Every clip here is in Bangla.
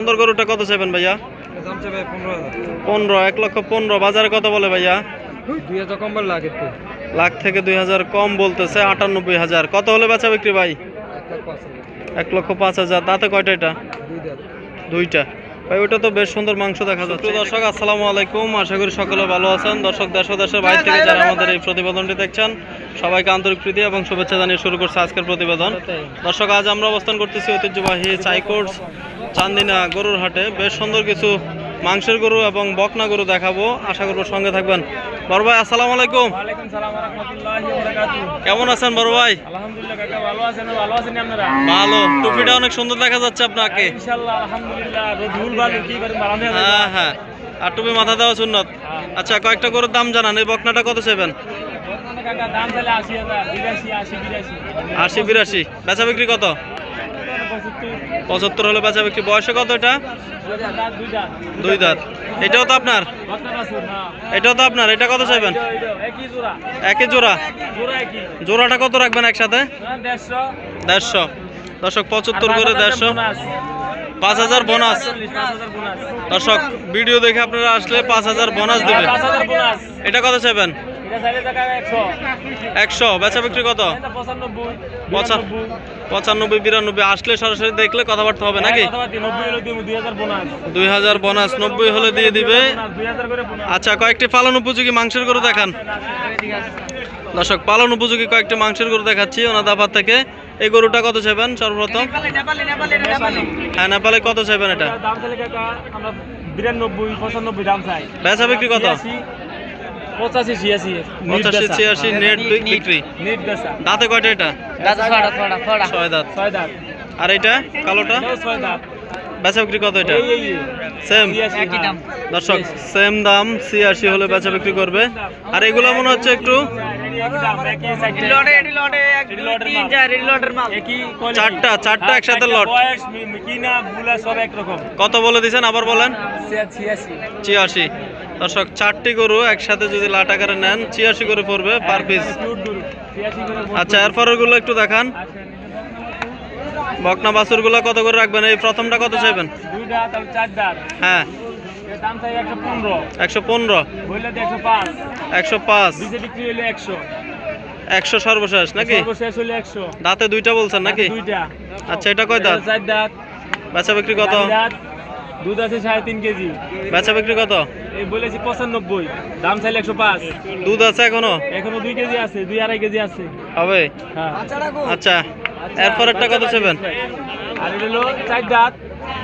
সুন্দর গরুটা কত চাইবেন ভাইয়া? পনেরো এক লক্ষ পনেরো। বাজারে কত বলে ভাইয়া? দুই হাজার কম লাগে লাখ থেকে দুই হাজার কম বলতেছে আটানব্বই হাজার। কত হলে বেচা বিক্রি ভাই? এক লক্ষ পাঁচ হাজার। তাতে কয়টা এটা? দুইটা। ভাই, ওটা তো বেশ সুন্দর মাংস দেখা যাচ্ছে। দর্শক, আসসালামু আলাইকুম। আশা করি সকলে ভালো আছেন। দর্শক, দেশ দেশের বাইরে থেকে যারা আমাদের এই প্রতিবেদনটি দেখছেন, সবাইকে আন্তরিক প্রীতি এবং শুভেচ্ছা জানিয়ে শুরু করছে আজকের প্রতিবেদন। দর্শক, আজ আমরা অবস্থান করতেছি ঐতিহ্যবাহী চাইকোর্স চান্দিনা গরুর হাটে। বেশ সুন্দর কিছু মাংসের গরু এবং বকনা গরু দেখাবো। আশা করব সঙ্গে থাকবেন বড় ভাই আসসালামু আলাইকুম। ওয়ালাইকুম সালাম রহমতুল্লাহি বারাকাতু কেমন আছেন বড় ভাই? আলহামদুলিল্লাহ কাকা ভালো আছেন? ভালো আছেন আপনারা? ভালো। টুপিটা অনেক সুন্দর দেখা যাচ্ছে আপনাকে। ইনশাআল্লাহ আলহামদুলিল্লাহ রোজুল ভালো কি করে মারানে হ্যাঁ হ্যাঁ। আর টুপি মাথা দেওয়া সুন্নত। আচ্ছা কয়েকটা গরুর দাম জানান এই বকনাটা কত চাইবেন আশি বিরাশি। বেচা বিক্রি কত? পঁচাত্তর হলে বেচা বিক্রি। বয়সে কত এটা? দুই দাঁত। এটাও তো আপনার? এটাও তো আপনার। এটা কত চাইবেন? একই জোড়া। জোড়াটা কত রাখবেন একসাথে? দেড়শো। দর্শক পঁচাত্তর করে দেড়শো। পাঁচ হাজার বোনাস। দর্শক ভিডিও দেখে আপনারা আসলে পাঁচ হাজার বোনাস দেবে পাঁচ হাজার বোনাস। এটা কত চাইবেন? একশো। বেচা বিক্রি কত? পঁচানব্বই, বিরানব্বই। আসলে সরাসরি দেখলে কথাবার্তা হবে নাকি? দিব, দুই হাজার বোনাস। নব্বই হলে দিয়ে দিবে। আচ্ছা কয়েকটি পালন উপযোগী মাংসের গরু দেখান। দর্শক পালন উপযোগী কয়েকটি মাংসের গরু দেখাচ্ছি ওনার দাবার থেকে। এই গরুটা কত চাইবেন সর্বপ্রথম? হ্যাঁ নেপালে কত চাইবেন এটা। বেচা বিক্রি কত? পঁচাশি ছিয়াশি পঁচাশি ছিয়াশি নেট বিক্রি। নেট বেচা। দাঁতে কয়টা এটা? ছয় দাঁত। ছয় দাঁত। আর এটা? কালোটা? ছয় দাঁত। বেচা বিক্রি কত এটা। সেম হ্যাঁ। দর্শক সেম দাম ছিয়াশি হলে বেচা বিক্রি করবে। আর এগুলো মনে হচ্ছে একটু। চারটা, চারটা হ্যাঁ, একসাথে লট। কত বলে দিয়েছেন আবার বলেন। ছিয়াশি। দর্শক চারটি গরু একসাথে যদি লাট আকারে নেন ছিয়াশি করে পড়বে পার পিস করে। আচ্ছা এরপরেরগুলো একটু দেখান। বকনা বাছুরগুলো কত করে রাখবেন? এই প্রথমটা কত চাইবেন। হ্যাঁ। একশো পনেরো। একশো পাঁচ। একশো সর্বশেষ নাকি। দাঁতে দুইটা বলছেন নাকি? আচ্ছা এটা কয় দাঁত? বেচা বিক্রি কত? দুধ আছে সাড়ে তিন কেজি। বেচা বিক্রি কত? বলেছি পঁচানব্বই। দাম চাইলে একশো পাঁচ। দুধ আছে এখনও? এখনও দুই কেজি আছে দুই আড়াই কেজি আছে। হবে? হ্যাঁ। আচ্ছা এরপরেরটা কত চাইবেন আর এটা হলো চার দাঁত।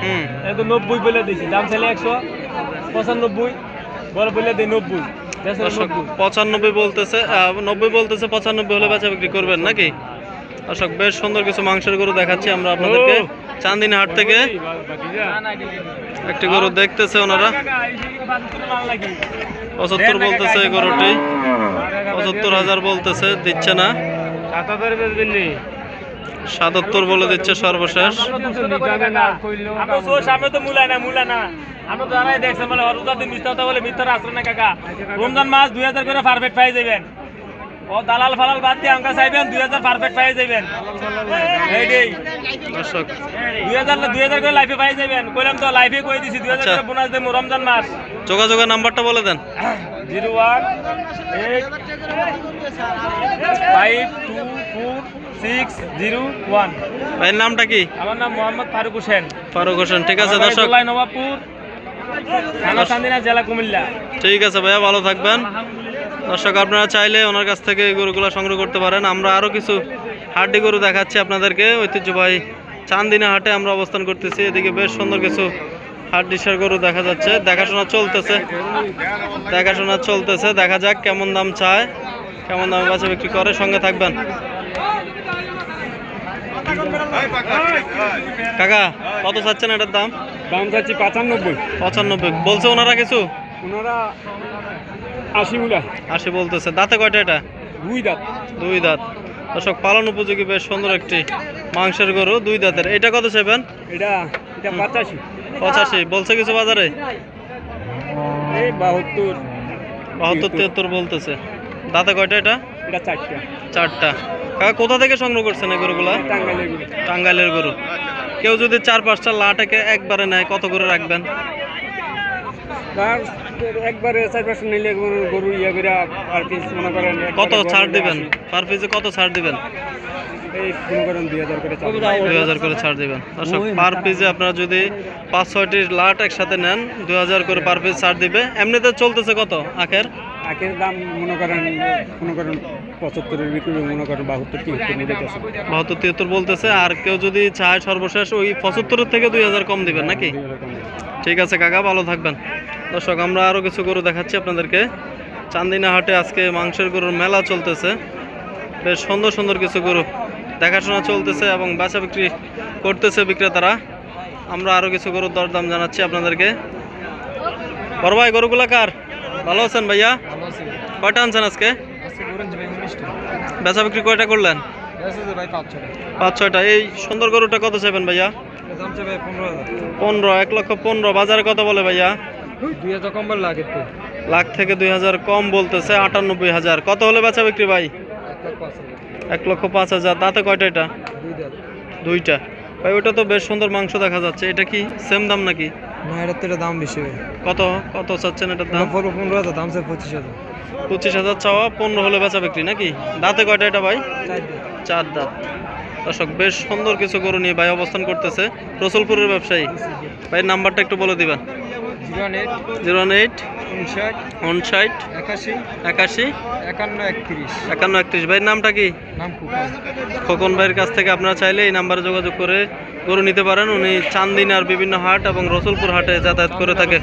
হুম। এটা নব্বই বলে দিয়েছি দাম চাইলে একশো। পঁচানব্বই বড় বলে দিই নব্বই। পঁচানব্বই বলতেছে নব্বই বলতেছে পঁচানব্বই হলে বেচা বিক্রি করবেন নাকি? দর্শক বেশ সুন্দর কিছু মাংসের গরু দেখাচ্ছি আমরা আপনাদেরকে। ও। চান্দিনী হাট থেকে একটি গরু দেখতেছে ওনারা। পঁচাত্তর বলতেছে এই গরুটি। পঁচাত্তর হাজার বলতেছে, দিচ্ছে না। সাতাত্তর বলে দিচ্ছে সর্বশেষ। রমজান মাস দুই হাজার করে পারফেক্ট পাই যাবেন ও দালাল ফালাল বাদ দিয়ে আমরা চাইবেন দুই হাজার পারফেক্ট পাই যাবেন এইটাই দর্শক। দুই হাজার দুই হাজার করে লাইফে পাই যাবেন কইলাম তো লাইফে কই দিছি? দুই হাজার আচ্ছা। বোনাস দেবো রমজান মাস। যোগাযোগের নাম্বারটা বলে দেন। Zero one eight five two four six zero one. ভাইয়ের নামটা কি? আমার নাম মোহাম্মদ ফারুক হোসেন। ফারুক হোসেন ঠিক আছে দর্শক। নবাবপুর থানা চান্দিনা জেলা কুমিল্লা। ঠিক আছে ভাইয়া ভালো থাকবেন। দর্শক আপনারা চাইলে ওনার কাছ থেকে এই গরুগুলো সংগ্রহ করতে পারেন। আমরা আরও কিছু হাড্ডি গরু দেখাচ্ছি আপনাদেরকে। ঐতিহ্যবাহী চান্দিনা হাটে আমরা অবস্থান করতেছি। এদিকে বেশ সুন্দর কিছু হাড্ডিসার গরু দেখা যাচ্ছে। দেখাশোনা চলতেছে। দেখাশোনা চলতেছে। দেখা যাক কেমন দাম চায় কেমন দামে বাচ্চা বিক্রি করে। সঙ্গে থাকবেন। কাকা কত চাচ্ছেন এটার দাম? দাম চাচ্ছি পাঁচানব্বই। পঁচানব্বই। বলছে ওনারা কিছু? ওনারা আশি মুলা। আশি বলতেছে। দাঁতে কয়টা এটা? দুই দাঁত। দুই দাঁত। দর্শক পালন উপযোগী বেশ সুন্দর একটি মাংসের গরু দুই দাঁতের। এটা কত চাইবেন? এটা এটা পঁচাশি। পঁচাশি। বলছে কিছু বাজারে? বাহাত্তর। বাহাত্তর তিয়াত্তর। বলতেছে। দাঁতে কয়টা এটা? এটা চারটা। চারটা। কাকা কোথা থেকে সংগ্রহ করছেন এই গরুগুলা? টাঙ্গাইলেরগুলো টাঙ্গাইলের গরু। কেউ যদি চার পাঁচটা লাটাকে একবারে নেয় কত করে রাখবেন? তার একবারে চার পাঁচশো নিলে গরু গরু ইয়ে করে আর পিস মনে করেন কত ছাড় দিবেন? পার পিসে কত ছাড় দিবেন? দুই হাজার করে ছাড় দিবেন? দর্শক পার আপনারা যদি পাঁচ ছয়টি লাট একসাথে নেন দুই হাজার করে পার পিস ছাড় দিবে। এমনিতে চলতেছে কত আখের? আখের দাম মনে করেন মনে করেন পঁচাত্তরের বিক্রি মনে করেন বাহাত্তর তিয়াত্তর বাহাত্তর তিয়াত্তর বলতেছে আর কেউ যদি চায় সর্বশেষ ওই পঁচাত্তরের থেকে দুই হাজার কম দিবেন নাকি? ঠিক আছে কাকা ভালো থাকবেন। দর্শক আমরা আরও কিছু গরু দেখাচ্ছি আপনাদেরকে। চান্দিনা হাটে আজকে মাংসের গরুর মেলা চলতেছে। বেশ সুন্দর সুন্দর কিছু গরু। দেখাশোনা চলতেছে এবং বেচা বিক্রি করতেছে বিক্রেতারা। আমরা আরও কিছু গরুর দরদাম জানাচ্ছি আপনাদেরকে। বড় ভাই গরুগুলা কার? ভালো আছেন ভাইয়া? কয়টা আনছেন আজকে? বেচা বিক্রি কয়টা করলেন? পাঁচ ছয়টা। এই সুন্দর গরুটা কত চাইবেন ভাইয়া? পনেরো এক লক্ষ পনেরো। বাজারে কত বলে ভাইয়া? দুই হাজার কম বল লাগে লাখ থেকে দুই হাজার কম বলতেছে আটানব্বই হাজার। কত হলে বেচা বিক্রি ভাই? এক লক্ষ পাঁচ হাজার। তাতে কয়টা এটা? দুইটা। ভাই ওটা তো বেশ সুন্দর মাংস দেখা যাচ্ছে। এটা কি সেম দাম নাকি? না এটার তো এটা দাম বেশি হবে কত? কত চাচ্ছেন এটার দাম? পনেরো পনেরো হাজার দাম স্যার পঁচিশ হাজার। পঁচিশ হাজার চাওয়া পনেরো হলে বেচা বিক্রি নাকি? দাঁতে কয়টা এটা ভাই? চার চার দাঁত। দর্শক বেশ সুন্দর কিছু গরু নিয়ে ভাই অবস্থান করতেছে। রসুলপুরের ব্যবসায়ী। ভাই নাম্বারটা একটু বলে দিবেন। জিরো এইট উনষাট একাশি একাশি একান্ন একত্রিশ। একান্ন একত্রিশ। ভাইয়ের নামটা কি? নাম খোকন। ভাইয়ের কাছ থেকে আপনারা চাইলে এই নাম্বারে যোগাযোগ করে গরু নিতে পারেন। উনি চান্দিনার বিভিন্ন হাট এবং রসুলপুর হাটে যাতায়াত করে থাকে।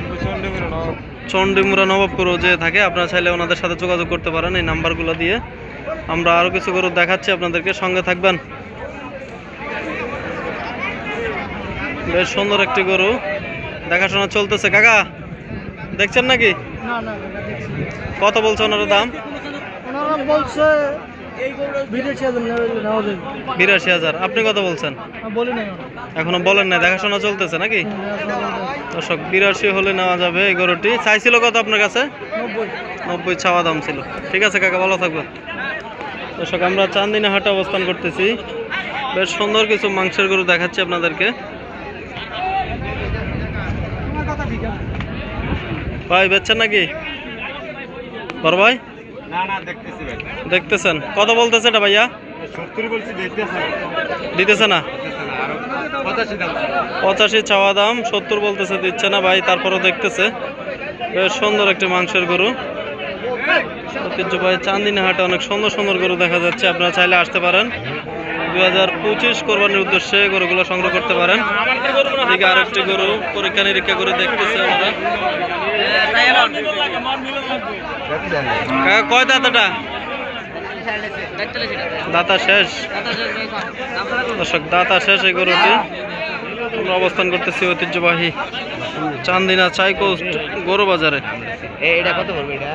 চন্ডিমুরা নবাবপুরও যে থাকে আপনারা চাইলে ওনাদের সাথে যোগাযোগ করতে পারেন এই নাম্বারগুলো দিয়ে। আমরা আরও কিছু গরু দেখাচ্ছি আপনাদেরকে সঙ্গে থাকবেন। বেশ সুন্দর একটি গরু। দেখাশোনা চলতেছে কাকা? দেখছেন নাকি? কত বলছে ওনার দাম? বলছে বিরাশি হাজার আপনি কত বলছেন? নাই এখনও বলেন না দেখাশোনা চলতেছে নাকি? দর্শক বিরাশি হলে নেওয়া যাবে এই গরুটি। চাইছিল কত আপনার কাছে? নব্বই। নব্বই ছাওয়া দাম ছিল। ঠিক আছে কাকা ভালো থাকবেন। দর্শক আমরা চান্দিনা হাটে অবস্থান করতেছি। বেশ সুন্দর কিছু মাংসের গরু দেখাচ্ছি আপনাদেরকে। ভাই বেচছেন নাকি? বড় ভাই? দেখতেছেন। কত বলতেছে এটা ভাইয়া? দিতেছে না। পঁচাশি চাওয়া দাম সত্তর বলতেছে দিচ্ছে না ভাই তারপরও দেখতেছে। বেশ সুন্দর একটি মাংসের গরু। ঐতিহ্যবাহী চান্দিনা হাটে অনেক সুন্দর সুন্দর গরু দেখা যাচ্ছে আপনারা চাইলে আসতে পারেন। দুই হাজার পঁচিশ কোরবানির উদ্দেশ্যে গরুগুলো সংগ্রহ করতে পারেন। এদিকে আরেকটি গরু পরীক্ষা নিরীক্ষা করে দেখতেছে কাকা, কয় দাঁতাটা? দাতা শেষ? দর্শক দাতা শেষ এই গরুটি। আমরা অবস্থান করতেছি ঐতিহ্যবাহী চান্দিনা চাইকোস্ট গরু বাজারে। এটা কত এটা?